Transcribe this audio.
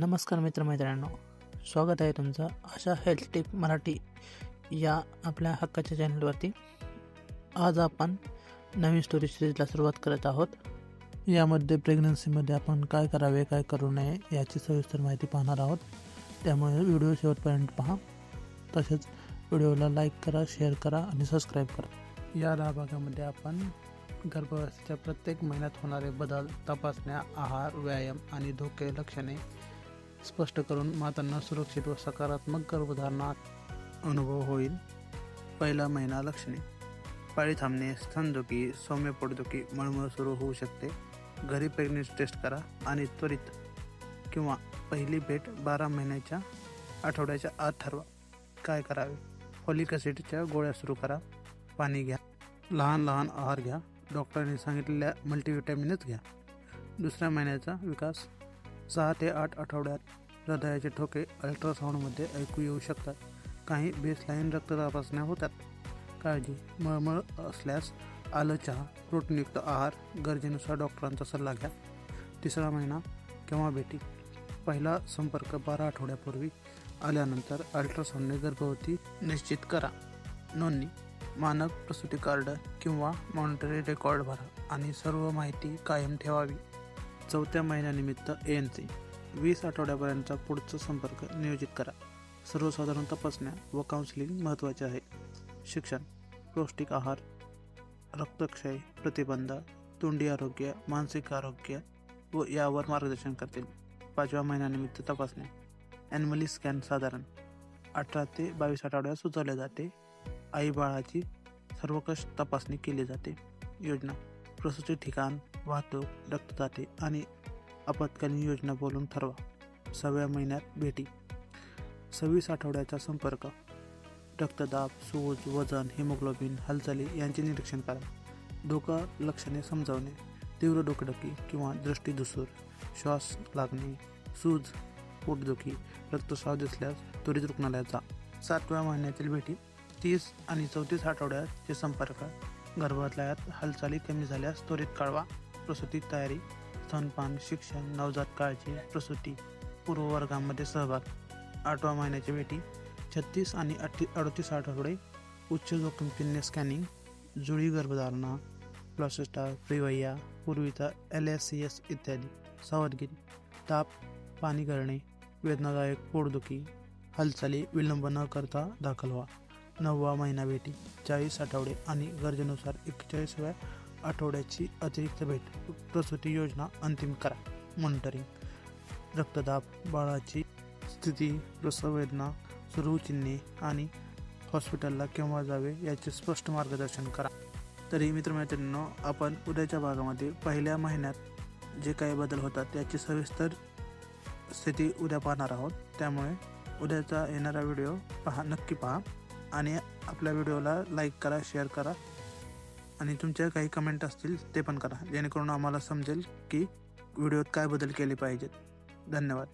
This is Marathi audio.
नमस्कार मित्रमैत्रिणींनो. स्वागत आहे तुमचं अशा हेल्थ टिप मराठी या आपल्या हक्काच्या चॅनलवरती. आज आपण नवीन स्टोरी सिरीजला सुरुवात करत आहोत. यामध्ये प्रेग्नन्सीमध्ये आपण काय करावे काय करू नये याची सविस्तर माहिती पाहणार आहोत. त्यामुळे व्हिडिओ शेवटपर्यंत पहा. तसेच व्हिडिओला लाईक करा शेअर करा आणि सबस्क्राईब करा. या दहा भागामध्ये आपण गर्भावस्थेच्या प्रत्येक महिन्यात होणारे बदल तपासण्या आहार व्यायाम आणि धोके लक्षणे स्पष्ट करून मातांना सुरक्षित व सकारात्मक गर्भधारणा अनुभव होईल. पहिला महिना लक्षणे. पाळी थांबणे स्तनदुखी सौम्य पोटदुखी मळमळ सुरू होऊ शकते. घरी प्रेग्नेन्सी टेस्ट करा आणि त्वरित किंवा पहिली भेट बारा महिन्याच्या आठवड्याच्या आत ठरवा. काय करावे? फॉलिक ॲसिडच्या गोळ्या सुरू करा. पाणी घ्या. लहान लहान आहार घ्या. डॉक्टरांनी सांगितलेल्या मल्टीविटॅमिनच घ्या. दुसऱ्या महिन्याचा विकास सहा ते आठ आठवड्यात हृदयाचे ठोके अल्ट्रासाऊंडमध्ये ऐकू येऊ शकतात. काही बेसलाईन रक्त तपासण्या होतात. काळजी मळमळ असल्यास आलं चहा प्रोटीनयुक्त आहार गरजेनुसार डॉक्टरांचा सल्ला घ्या. तिसरा महिना केव्हा भेटी? पहिला संपर्क बारा आठवड्यापूर्वी आल्यानंतर अल्ट्रासाऊंडने गर्भवती निश्चित करा. नोंदणी मानक प्रसूती कार्ड किंवा मॉनिटरी रेकॉर्ड भरा आणि सर्व माहिती कायम ठेवावी. चौथ्या महिन्यानिमित्त ए एन सी वीस आठवड्यापर्यंतचा पुढचा संपर्क नियोजित करा. सर्वसाधारण तपासण्या व काउन्सिलिंग महत्त्वाचे आहे. शिक्षण पौष्टिक आहार रक्तक्षय प्रतिबंध तोंडी आरोग्य मानसिक आरोग्य व यावर मार्गदर्शन करतील. पाचव्या महिन्यानिमित्त तपासण्या. ॲन्युअली स्कॅन साधारण. अठरा ते बावीस आठवड्यात सुचवले जाते. आई बाळाची सर्वकष तपासणी केली जाते. योजना प्रसूती ठिकाण वाहतूक रक्तदाते आणि आपत्कालीन योजना बोलून ठरवा. सहाव्या महिन्यात भेटी. सव्वीस आठवड्याचा संपर्क. रक्तदाब सूज वजन हिमोग्लोबिन हालचाली यांचे निरीक्षण करा. धोका लक्षणे समजावणे. तीव्र डोकेदुखी किंवा दृष्टीधुसूर श्वास लागणे सूज पोटदुखी रक्तस्राव दिसल्यास त्वरित रुग्णालयात जा. सातव्या महिन्यातील भेटी. तीस आणि चौतीस आठवड्याचे संपर्क. गर्भालयात हालचाली कमी झाल्यास त्वरित कळवा. प्रसूती तयारी स्तनपान शिक्षण नवजात काळजी प्रसूती पूर्ववर्गामध्ये सहभाग आठव्या महिन्याची भेटी छत्तीस आणि अठ्ठी अडतीस आठवडे उच्च जोखीम चिन्ह स्कॅनिंग जुळी गर्भधारणा प्लॉसिस्टा प्रिवैया पूर्वीचा एल एस सी एस इत्यादी सावधगिरी ताप पाणी गळणे वेदनादायक पोटदुखी हालचाली विलंब न करता दाखल व्हा. नववा महिना भेटी चाळीस आठवडे आणि गरजेनुसार एक्केचाळीसव्या आठवड्याची अतिरिक्त भेट. प्रसूती योजना अंतिम करा. मॉनिटरिंग. रक्तदाब बाळाची स्थिती प्रसववेदना सुरू चिन्हे आणि हॉस्पिटलला केव्हा जावे याचे स्पष्ट मार्गदर्शन करा. तरी मित्रमैत्रिणींनो आपण उद्याच्या भागामध्ये पहिल्या महिन्यात जे काही बदल होतात याची सविस्तर स्थिती उद्या पाहणार आहोत. त्यामुळे उद्याचा येणारा व्हिडिओ पहा नक्की पहा आणि आपल्या व्हिडिओला लाईक करा शेअर करा. आणि तुमच्या काही कमेंट असतील ते पण करा. जेणेकरून आम्हाला समजेल की व्हिडिओत काय बदल केले पाहिजेत. धन्यवाद.